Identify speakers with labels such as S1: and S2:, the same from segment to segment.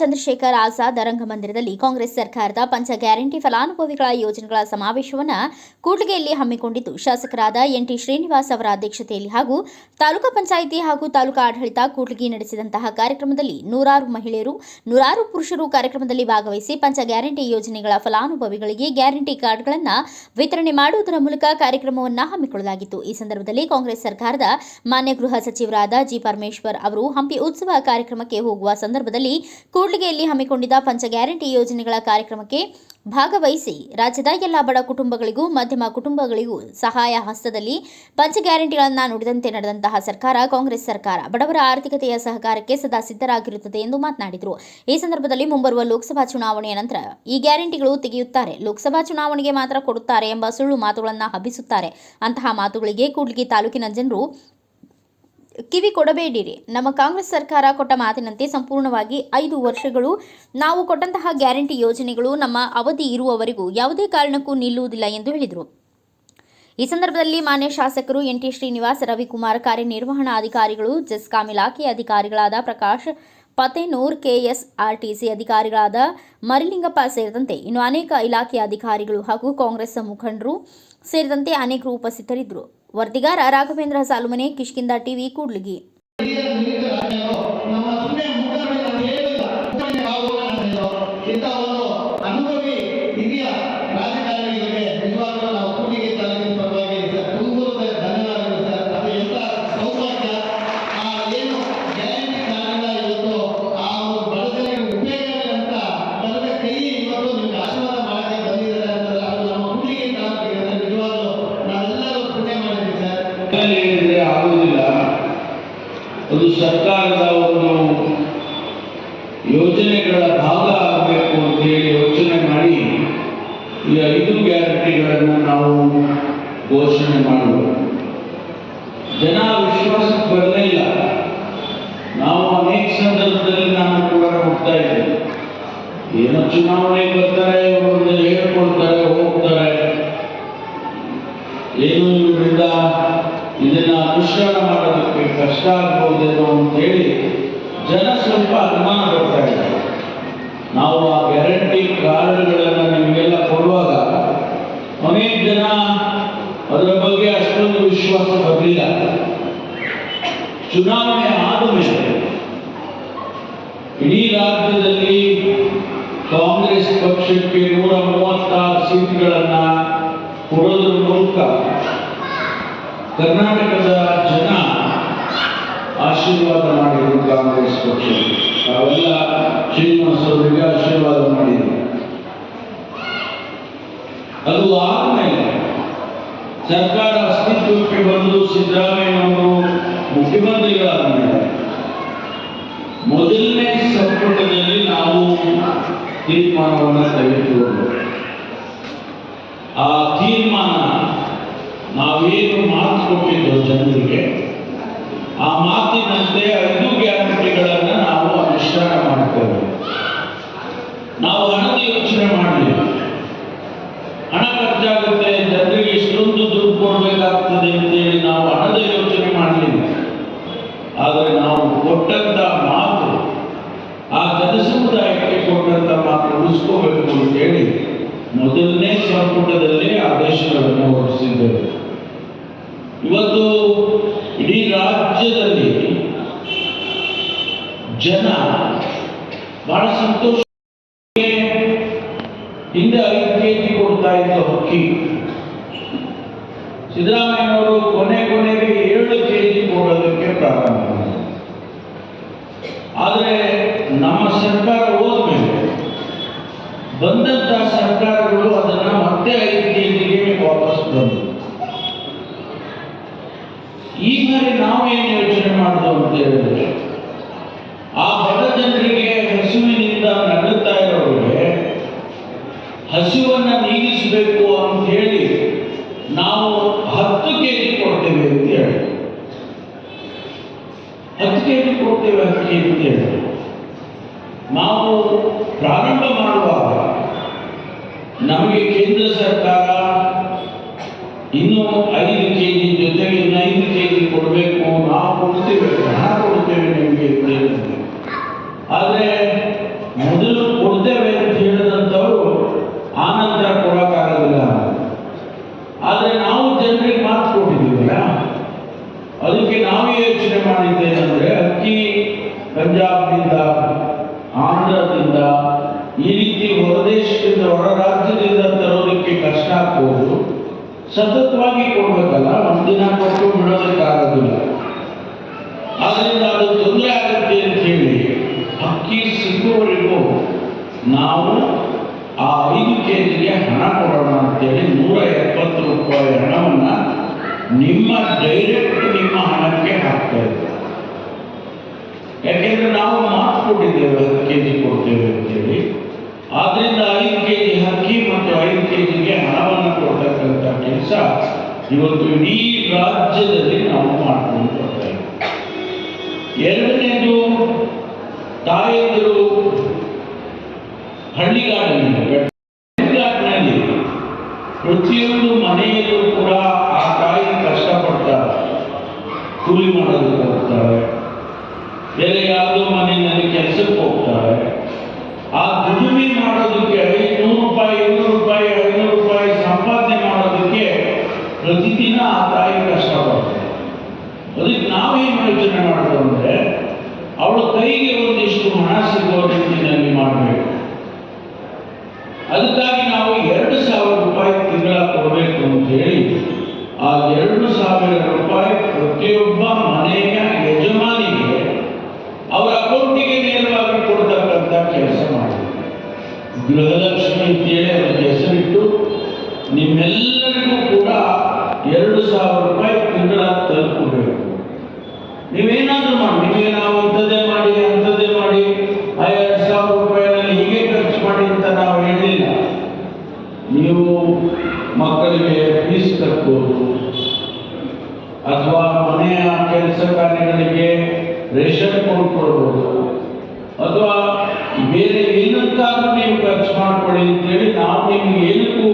S1: ಚಂದ್ರಶೇಖರ್ ಆಜಾದ್ ರಂಗಮಂದಿರದಲ್ಲಿ ಕಾಂಗ್ರೆಸ್ ಸರ್ಕಾರದ ಪಂಚ ಗ್ಯಾರಂಟಿ ಫಲಾನುಭವಿಗಳ ಯೋಜನೆಗಳ ಸಮಾವೇಶವನ್ನು ಕೂಡ್ಲಿಗೆಯಲ್ಲಿ ಹಮ್ಮಿಕೊಂಡಿದ್ದು, ಶಾಸಕರಾದ ಎನ್ಟಿ ಶ್ರೀನಿವಾಸ್ ಅವರ ಅಧ್ಯಕ್ಷತೆಯಲ್ಲಿ ಹಾಗೂ ತಾಲೂಕಾ ಪಂಚಾಯಿತಿ ಹಾಗೂ ತಾಲೂಕಾ ಆಡಳಿತ ಕೂಡ್ಲಿಗಿ ನಡೆಸಿದಂತಹ ಕಾರ್ಯಕ್ರಮದಲ್ಲಿ ನೂರಾರು ಮಹಿಳೆಯರು, ನೂರಾರು ಪುರುಷರು ಕಾರ್ಯಕ್ರಮದಲ್ಲಿ ಭಾಗವಹಿಸಿ ಪಂಚ ಗ್ಯಾರಂಟಿ ಯೋಜನೆಗಳ ಫಲಾನುಭವಿಗಳಿಗೆ ಗ್ಯಾರಂಟಿ ಕಾರ್ಡ್ಗಳನ್ನು ವಿತರಣೆ ಮಾಡುವುದರ ಮೂಲಕ ಕಾರ್ಯಕ್ರಮವನ್ನು ಹಮ್ಮಿಕೊಳ್ಳಲಾಗಿತ್ತು. ಈ ಸಂದರ್ಭದಲ್ಲಿ ಕಾಂಗ್ರೆಸ್ ಸರ್ಕಾರದ ಮಾನ್ಯ ಗೃಹ ಸಚಿವರಾದ ಜಿ ಪರಮೇಶ್ವರ್ ಅವರು ಹಂಪಿ ಉತ್ಸವ ಕಾರ್ಯಕ್ರಮಕ್ಕೆ ಹೋಗುವ ಸಂದರ್ಭದಲ್ಲಿ ಕೂಡ್ಲಿಗೆಯಲ್ಲಿ ಹಮ್ಮಿಕೊಂಡಿದ್ದ ಪಂಚ ಗ್ಯಾರಂಟಿ ಯೋಜನೆಗಳ ಕಾರ್ಯಕ್ರಮಕ್ಕೆ ಭಾಗವಹಿಸಿ ರಾಜ್ಯದ ಎಲ್ಲ ಬಡ ಕುಟುಂಬಗಳಿಗೂ, ಮಧ್ಯಮ ಕುಟುಂಬಗಳಿಗೂ ಸಹಾಯ ಹಸ್ತದಲ್ಲಿ ಪಂಚ ಗ್ಯಾರಂಟಿಗಳನ್ನು ನುಡಿದಂತೆ ನಡೆದಂತಹ ಸರ್ಕಾರ ಕಾಂಗ್ರೆಸ್ ಸರ್ಕಾರ ಬಡವರ ಆರ್ಥಿಕತೆಯ ಸಹಕಾರಕ್ಕೆ ಸದಾ ಸಿದ್ಧರಾಗಿರುತ್ತದೆ ಎಂದು ಮಾತನಾಡಿದರು. ಈ ಸಂದರ್ಭದಲ್ಲಿ ಮುಂಬರುವ ಲೋಕಸಭಾ ಚುನಾವಣೆಯ ನಂತರ ಈ ಗ್ಯಾರಂಟಿಗಳು ತೆಗೆಯುತ್ತಾರೆ. ಲೋಕಸಭಾ ಚುನಾವಣೆಗೆ ಮಾತ್ರ ಕೊಡುತ್ತಾರೆ ಎಂಬ ಸುಳ್ಳು ಮಾತುಗಳನ್ನು ಹಬ್ಬಿಸುತ್ತಾರೆ. ಅಂತಹ ಮಾತುಗಳಿಗೆ ಕೂಡ್ಲಿಗಿ ತಾಲೂಕಿನ ಜನರು ಕಿವಿ ಕೊಡಬೇಡಿರಿ. ನಮ್ಮ ಕಾಂಗ್ರೆಸ್ ಸರ್ಕಾರ ಕೊಟ್ಟ ಮಾತಿನಂತೆ ಸಂಪೂರ್ಣವಾಗಿ ಐದು ವರ್ಷಗಳು ನಾವು ಕೊಟ್ಟಂತಹ ಗ್ಯಾರಂಟಿ ಯೋಜನೆಗಳು ನಮ್ಮ ಅವಧಿ ಇರುವವರೆಗೂ ಯಾವುದೇ ಕಾರಣಕ್ಕೂ ನಿಲ್ಲುವುದಿಲ್ಲ ಎಂದು ಹೇಳಿದರು. ಈ ಸಂದರ್ಭದಲ್ಲಿ ಮಾನ್ಯ ಶಾಸಕರು ಎನ್ ಟಿ ಶ್ರೀನಿವಾಸ್, ರವಿಕುಮಾರ್ ಕಾರ್ಯನಿರ್ವಹಣಾಧಿಕಾರಿಗಳು ಜೆಸ್ಕಾಂ ಇಲಾಖೆ ಅಧಿಕಾರಿಗಳಾದ ಪ್ರಕಾಶ್ ಪತೇನೂರ್, ಕೆಎಸ್ಆರ್ಟಿಸಿ ಅಧಿಕಾರಿಗಳಾದ ಮರಿಲಿಂಗಪ್ಪ ಸೇರಿದಂತೆ ಇನ್ನು ಅನೇಕ ಇಲಾಖೆಯ ಅಧಿಕಾರಿಗಳು ಹಾಗೂ ಕಾಂಗ್ರೆಸ್ ಮುಖಂಡರು ಸೇರಿದಂತೆ ಅನೇಕರು ಉಪಸ್ಥಿತರಿದ್ದರು. ವರದಿಗಾರ ರಾಘವೇಂದ್ರ ಸಾಲುಮನೆ ಕಿಷ್ಕಿಂದ ಟಿವಿ ಕೂಡ್ಲಿಗಿ
S2: ಸಂದರ್ಭದಲ್ಲಿ ನಾನು ಕೂಡ ಹೋಗ್ತಾ ಇದ್ದೇನೆ. ಏನು ಚುನಾವಣೆ ಬರ್ತಾರೆ ಒಂದು ಹೇಳ್ಕೊಳ್ತಾರೆ ಹೋಗ್ತಾರೆ. ಏನು ಇವರಿಂದ ಇದನ್ನ ಅನುಷ್ಠಾನ ಮಾಡೋದಕ್ಕೆ ಕಷ್ಟ ಆಗ್ಬೋದೇನೋ ಅಂತ ಹೇಳಿ ಜನ ಸ್ವಲ್ಪ ಅನುಮಾನ ಬರ್ತಾ ಇದ್ದಾರೆ. ನಾವು ಆ ಗ್ಯಾರಂಟಿ ಕಾರ್ಡ್ಗಳನ್ನು ನಿಮಗೆಲ್ಲ ಕೊಡುವಾಗ ಅನೇಕ ಜನ ಅದರ ಬಗ್ಗೆ ಅಷ್ಟೊಂದು ವಿಶ್ವಾಸ ಬರಲಿಲ್ಲ ಚುನಾವಣೆ ಆದ ಮೇಲೆ ಇಡೀ ರಾಜ್ಯದಲ್ಲಿ ಕಾಂಗ್ರೆಸ್ ಪಕ್ಷಕ್ಕೆ ನೂರ ಮೂವತ್ತಾರು ಸೀಟ್ಗಳನ್ನ ಕೊಡೋದ್ರ ಮೂಲಕ ಕರ್ನಾಟಕದ ಜನ ಆಶೀರ್ವಾದ ಮಾಡಿದರು ಕಾಂಗ್ರೆಸ್ ಪಕ್ಷಕ್ಕೆ. ತಾವೆಲ್ಲ ಶ್ರೀನಿವಾಸ ಅವರಿಗೆ ಆಶೀರ್ವಾದ ಮಾಡಿದರು. ಅದು ಆದಮೇಲೆ ಸರ್ಕಾರ ಅಸ್ತಿತ್ವಕ್ಕೆ ಬಂದು ಸಿದ್ದರಾಮಯ್ಯನವರು ಮುಖ್ಯಮಂತ್ರಿಗಳಾದ ಮೇಲೆ ಮೊದಲನೇ ಸಂಪುಟದಲ್ಲಿ ನಾವು ತೀರ್ಮಾನವನ್ನು ತೆಗೆದುಕೊಂಡರು ಆ ತೀರ್ಮಾನ ನಾವೇನು ಮಾತು ಕೊಟ್ಟಿದ್ದು ಜನರಿಗೆ ಆ ಮಾತಿನಂತೆ ಐದು ಗ್ಯಾರಂಟಿಗಳನ್ನು ನಾವು ಅನುಷ್ಠಾನ ಮಾಡ್ತೇವೆ ನಾವು ಹಣದ ಯೋಚನೆ ಮಾಡಲಿಲ್ಲ ಹಣ ಖರ್ಚಾಗುತ್ತೆ ಜನರಿಗೆ ಇಷ್ಟೊಂದು ದುಡ್ಡು ಕೊಡಬೇಕಾಗ್ತದೆ ಅಂತೇಳಿ ನಾವು ಹಣದ ಯೋಚನೆ ಮಾಡಲಿಲ್ಲ ಆದರೆ ನಾವು ಕೊಟ್ಟಂತ ಮಾತು ಆ ಜನಸಮುದಾಯಕ್ಕೆ ಕೊಟ್ಟಂತ ಮಾತು ಉಳಿಸ್ಕೋಬೇಕು ಅಂತೇಳಿ ಮೊದಲನೇ ಸಂಪುಟದಲ್ಲಿ ಆದೇಶಗಳನ್ನು ಹೊರಡಿಸಿದ್ದೇವೆ ಇವತ್ತು ಇಡೀ ರಾಜ್ಯದಲ್ಲಿ ಜನ ಬಹಳ ಸಂತೋಷ ಹಿಂದೆ ಐದು ಕೆ ಜಿ ಕೊಡ್ತಾ ಇದ್ದ ಹಕ್ಕಿ ಸಿದ್ದರಾಮಯ್ಯನವರು ಕೊನೆ ಕೊನೆಗೆ ಏಳು ಕೆ ಜಿ ಕೊಡೋದಕ್ಕೆ ಪ್ರಾರಂಭ. ಆದರೆ ನಮ್ಮ ಸರ್ಕಾರ ಹೋದ್ಮೇಲೆ ಬಂದಂತ ಸರ್ಕಾರಗಳು ಅದನ್ನ ಮತ್ತೆ ಐದು ವಾಪಸ್ ಬಂದರು ಈ ಬಾರಿ ನಾವು ಏನು ಯೋಚನೆ ಮಾಡೋದು ಅಂತ ಹೇಳಿದ್ರೆ, ಆ ಬಡ ಜನರಿಗೆ ಹಸುವಿನಿಂದ ನಡುತ್ತಾ ಇರೋರಿಗೆ ಹಸುವನ್ನ ನೀಗಿಸಬೇಕು ಅಂತ ಹೇಳಿ ನಾವು ಹತ್ತು ಕೆ ಜಿ ಕೊಡ್ತೇವೆ ಅಂತ ಹೇಳಿ. ಹತ್ತು ಕೆ ಜಿ ಕೊಡ್ತೇವೆ ಅಂತ ಹೇಳಿ. ನಾವು ಪ್ರಾರಂಭ ಮಾಡುವಾಗ ನಮಗೆ ಕೇಂದ್ರ ಸರ್ಕಾರ ಇನ್ನೂ ಐದು ಕೆ ಜಿ ಜೊತೆಗೆ ಇನ್ನು ಐದು ಕೆ ಜಿ ಕೊಡಬೇಕು ನಾವು ಕೊಡ್ತೇವೆ ಹಣ ಕೊಡ್ತೇವೆ ನಿಮಗೆ ಅಂತ ಹೇಳಿದ್ರು. ಆದರೆ ದೇಶದಿಂದ ಹೊರ ರಾಜ್ಯದಿಂದ ತರೋದಕ್ಕೆ ಕಷ್ಟ ಆಗ್ಬೋದು ಸತತವಾಗಿ ಕೊಡ್ಬೇಕಲ್ಲ ಒಂದಿನ ಕೊಟ್ಟು ಬಿಡೋದಕ್ಕಾಗೋದಿಲ್ಲ ಆದ್ರಿಂದ ಅದು ತೊಂದರೆ ಆಗುತ್ತೆ ಅಂತ ಹೇಳಿ ಅಕ್ಕಿ ಸಿಗುವವರೆಗೂ ನಾವು ಆ ಐದು ಕೆ ಜಿಗೆ ಹಣ ಕೊಡೋಣ ಅಂತೇಳಿ ನೂರ ಎಪ್ಪತ್ತು ರೂಪಾಯಿ ಹಣವನ್ನು ನಿಮ್ಮ ಡೈರೆಕ್ಟ್ ನಿಮ್ಮ ಹಣಕ್ಕೆ ಹಾಕ್ತಾ ಇದ್ದಾರೆ ಯಾಕೆಂದ್ರೆ ನಾವು ಮಾತು ಕೊಟ್ಟಿದ್ದೇವೆ ಹತ್ತು ಕೆ ಜಿ ಕೊಡ್ತೇವೆ ಅಂತೇಳಿ. ಆದ್ರಿಂದ ಐದು ಕೆ ಜಿ ಅಕ್ಕಿ ಮತ್ತು ಐದು ಕೆ ಜಿಗೆ ಹಣವನ್ನು ಕೊಡ್ತಕ್ಕಂಥ ಕೆಲಸ ಇವತ್ತು ಇಡೀ ರಾಜ್ಯದಲ್ಲಿ ನಾವು ಮಾಡ್ಕೊಂಡು ಬರ್ತಾ ಎರಡನೇದು ತಾಯಂದಿರು ಹಳ್ಳಿಗಾಡಿನಲ್ಲಿ ಹಳ್ಳಿಗಾಡಿನಲ್ಲಿ ಪ್ರತಿಯೊಂದು ಮನೆಯಲ್ಲೂ ಕೂಡ ಆ ತಾಯಿ ಕಷ್ಟಪಡ್ತಾರೆ, ಕೂಲಿ ಮಾಡೋದಕ್ಕೆ ಹೋಗ್ತಾರೆ, ಬೇರೆ ಯಾವುದೋ ಮನೆಯಲ್ಲಿ ಕೆಲಸಕ್ಕೆ ಹೋಗ್ತಾರೆ. ಆ ದುಡಿಮೆ ಮಾಡೋದಕ್ಕೆ ಐನೂರು ರೂಪಾಯಿ, ಇನ್ನೂರು ರೂಪಾಯಿ, ಐನೂರು ರೂಪಾಯಿ ಸಂಪಾದನೆ ಮಾಡೋದಕ್ಕೆ ಪ್ರತಿದಿನ ಆ ತಾಯಿ ಕಷ್ಟಪಡ್ತಾರೆ. ಅದಕ್ಕೆ ನಾವೇನು ಯೋಚನೆ ಮಾಡೋದು ಅಂದರೆ ಅವಳ ಕೈಗೆ ಒಂದಿಷ್ಟು ಹಣ ಸಿಗುವ ರೀತಿಯಲ್ಲಿ ಮಾಡಬೇಕು. ಅದಕ್ಕಾಗಿ ನಾವು ಎರಡು ಸಾವಿರ ರೂಪಾಯಿ ತಿಂಗಳ ಕೊಡಬೇಕು ಅಂತ ಹೇಳಿ, ಆ ಎರಡು ಸಾವಿರ ರೂಪಾಯಿ ಪ್ರತಿಯೊಬ್ಬ ಮನೆಯ ಯಜಮಾನಿಗೆ ಅವರ ಅಕೌಂಟಿಗೆ ನೇರವಾಗಿ ಕೊಡ್ತಕ್ಕಂಥ ಕೆಲಸ ಮಾಡಿ. ಗೃಹಲಕ್ಷ್ಮಿ ಅಂತೇಳಿ ಅವರಿಗೆ ಹೆಸರಿಟ್ಟು ನಿಮ್ಮೆಲ್ಲರಿಗೂ ಕೂಡ ಎರಡು ಸಾವಿರ ರೂಪಾಯಿ ತಿಂಗಳ ತಲುಪಬೇಕು ನೀವೇನಾದ್ರೂ ಮಾಡಿ ನೀವೇ ನಾವು ಇಂಥದ್ದೇ ಮಾಡಿ ಅಂಥದ್ದೇ ಮಾಡಿ ಆ ಎರಡು ಸಾವಿರ ರೂಪಾಯಿನಲ್ಲಿ ಹೀಗೆ ಖರ್ಚು ಮಾಡಿ ಅಂತ ನಾವು ಹೇಳಿಲ್ಲ ನೀವು ಮಕ್ಕಳಿಗೆ ಫೀಸ್ ಕಟ್ಬೋದು. ಅಥವಾ ಮನೆಯ ಕೆಲಸ ಕಾರ್ಯಗಳಿಗೆ ರೇಷನ್ ಕೊಂಡ್ಕೊಳ್ಬೋದು ಅಥವಾ ಬೇರೆ ಏನಕ್ಕಾದ್ರೂ ನೀವು ಖರ್ಚು ಮಾಡ್ಕೊಳ್ಳಿ ಅಂತೇಳಿ ನಾವು ನಿಮಗೆ ಏನಕ್ಕೂ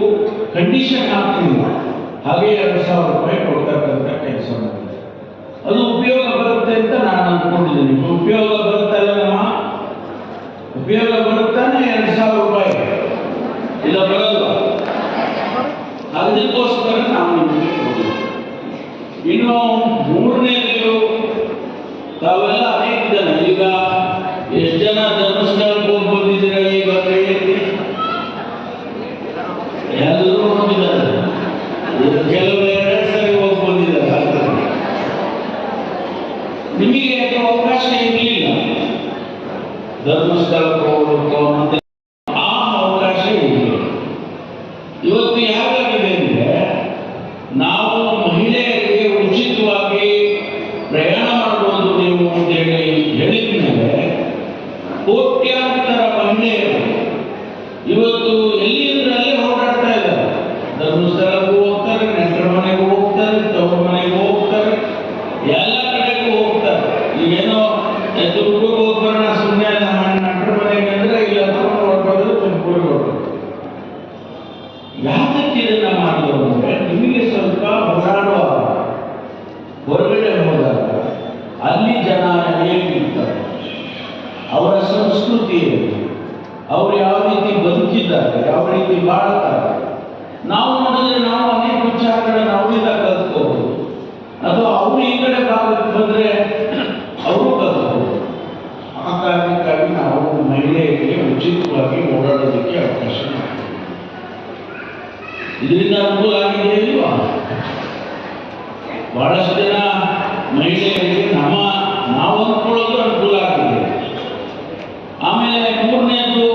S2: ಕಂಡೀಷನ್ ಹಾಕ್ತಿಲ್ಲ. ಹಾಗೆ ಎರಡು ಸಾವಿರ ರೂಪಾಯಿ ಕೊಡ್ತಕ್ಕಂಥ ಕೆಲಸ ಮಾಡಿದೆ ಅದು ಉಪಯೋಗ ಬರುತ್ತೆ ಅಂತ ನಾನು ಅಂದ್ಕೊಂಡಿದ್ದೀನಿ ಉಪಯೋಗ ಬರುತ್ತಲ್ಲಮ್ಮ ಉಪಯೋಗ ಬರುತ್ತಾನೆ ಎರಡು ಸಾವಿರ ರೂಪಾಯಿ ಇಲ್ಲ ಬರಲ್ಲ ಅದಕ್ಕೋಸ್ಕರ ನಾವು ನಿಮಗೆ ಕೊಟ್ಟಿದ್ದೀವಿ. ಇನ್ನು ಮೂರನೇದು ತಾವೆಲ್ಲ ಅನೇಕ ಜನ ಈಗ ಎಷ್ಟು ಜನ ಧರ್ಮಸ್ಥಳಕ್ಕೆ ಹೋಗಿ ಬಂದಿದ್ದೀರಾ ಈಗ ಕೈ ಎತ್ತಿ? ಎಲ್ಲರೂ ಹೋಗಿದ್ದಾರೆ ಇದು ಕೆಲವರು ಎರಡೆರಡು ಸರಿ ಹೋಗಿ ಬಂದಿದ್ದಾರೆ ಆದ್ರೆ ನಿಮಗೆ ಯಾಕೆ ಅವಕಾಶ ಇರಲಿಲ್ಲ ಧರ್ಮಸ್ಥಳಕ್ಕೆ ಹೋಗ್ಬೇಕು ಮತ್ತೆ ಆ ಅವಕಾಶ ಇರಲಿಲ್ಲ ಇವತ್ತು ಯಾಕಾಗಿದೆ ಅಂದ್ರೆ ನಾವು ಮಹಿಳೆಯರಿಗೆ ಉಚಿತವಾಗಿ ಪ್ರಯಾಣ ಮಾಡಬಹುದು ನೀವು ಅಂತೇಳಿ ಹೇಳಿದ ಮೇಲೆ ಕೋಟ್ಯಾಂತರ ಮಹಿಳೆಯರು. ಇವತ್ತು ಅವರ ಸಂಸ್ಕೃತಿ ಏನು ಅವರು ಯಾವ ರೀತಿ ಬದುಕಿದ್ದಾರೆ, ಯಾವ ರೀತಿ ಬಾಳ್ತಾರೆ. ನಾವು ನೋಡಿದ್ರೆ ನಾವು ಅನೇಕ ವಿಚಾರಗಳನ್ನ ಅವರಿಂದ ಕಲ್ತ್ಕೋಬಹುದು ಅಥವಾ ಅವರು ಈ ಕಡೆ ಭಾಗಕ್ಕೆ ಬಂದ್ರೆ ಅವರು ಕಲ್ತ್ಕೋಬಹುದು ಆ ಕಾರಣಕ್ಕಾಗಿ ನಾವು ಮಹಿಳೆಯರಿಗೆ ಉಚಿತವಾಗಿ ಓಡಾಡೋದಕ್ಕೆ ಅವಕಾಶ ಇದರಿಂದ ಅನುಕೂಲ ಆಗಿದೆ ಇಲ್ವಾ? ಬಹಳಷ್ಟು ಜನ ಮಹಿಳೆಯರಿಗೆ ನಮ್ಮ, ನಾವು ಅಂದ್ಕೊಳ್ಳೋದು ಅನುಕೂಲ ಆಗಿದೆ. ಆಮೇಲೆ ಮೂರನೇದು,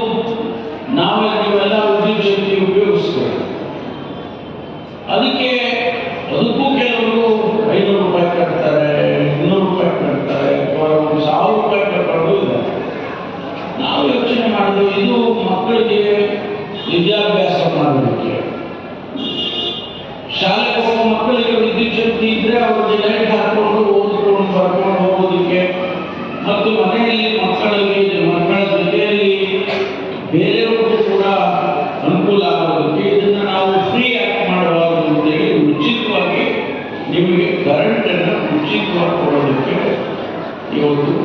S2: ನಾವೇ ನೀವೆಲ್ಲ ವಿದ್ಯುತ್ ಶಕ್ತಿ ಉಪಯೋಗಿಸ್ಬೇಕು ಅದಕ್ಕೆ ಅದಕ್ಕೂ ಕೆಲವರು ಐನೂರು ರೂಪಾಯಿ ಕಟ್ತಾರೆ, ಇನ್ನೂರು ರೂಪಾಯಿ ಕಟ್ತಾರೆ ಒಂದು ಸಾವಿರ ರೂಪಾಯಿ ಕಟ್ಟೋದು ಇದೆ ನಾವು ಯೋಚನೆ ಮಾಡೋದು, ಇದು ಮಕ್ಕಳಿಗೆ ವಿದ್ಯಾಭ್ಯಾಸ ಮಾಡೋದಕ್ಕೆ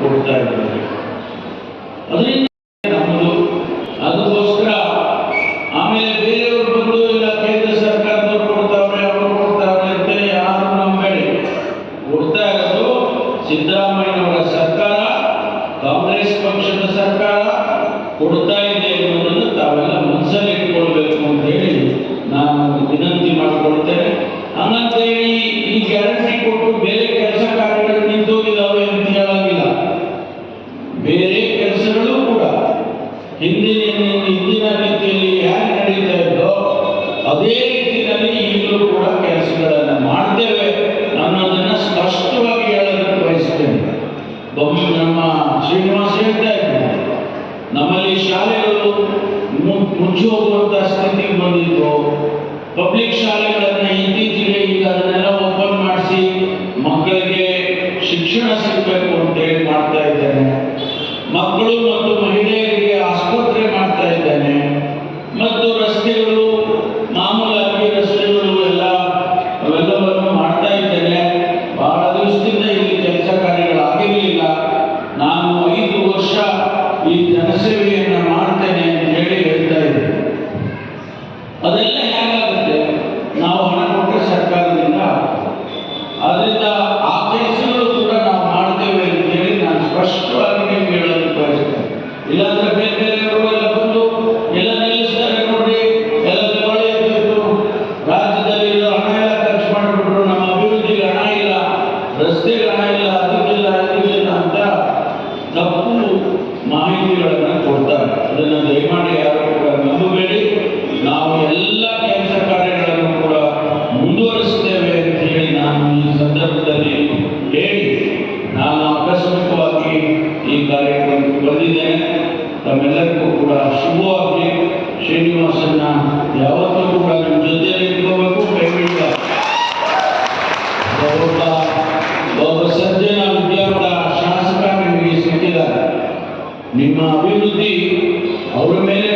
S2: ಕೊಡ್ತಾ ಇದ್ದಾರೆ. ಅದರಿಂದ ನಮ್ಮದು, ಅದಕ್ಕೋಸ್ಕರ ಆಮೇಲೆ ಬೇರೆಯವರು ಬಂದು ಇಲ್ಲ, ಕೇಂದ್ರ ಸರ್ಕಾರ ಕೊಡ್ತಾವ್ರೆ, ಅವರು ಕೊಡ್ತಾವ್ರೆ ಅಂತೇಳಿ ಯಾರು ನಮ್ಮ ಹೇಳಿ ಕೊಡ್ತಾ ಸಿದ್ದರಾಮಯ್ಯನವರ ಸರ್ಕಾರ, ಕಾಂಗ್ರೆಸ್ ಪಕ್ಷದ ಸರ್ಕಾರ ಕೊಡ್ತಾ ಇದೆ ಅನ್ನೋದನ್ನು ತಾವೆಲ್ಲ ಮನಸ್ಸಲ್ಲಿ ಇಟ್ಕೊಳ್ಬೇಕು ಅಂತ ಹೇಳಿ ನಾನು ವಿನಂತಿ ಮಾಡಿಕೊಳ್ತೇನೆ. ಹಂಗಂತ ಹೇಳಿ ಈ ಗ್ಯಾರಂಟಿ ಕೊಟ್ಟು ಬೇರೆ ಅದರಿಂದ ನಿಮ್ಮ ಅಭಿವೃದ್ಧಿ ಅವರ ಮೇಲೆ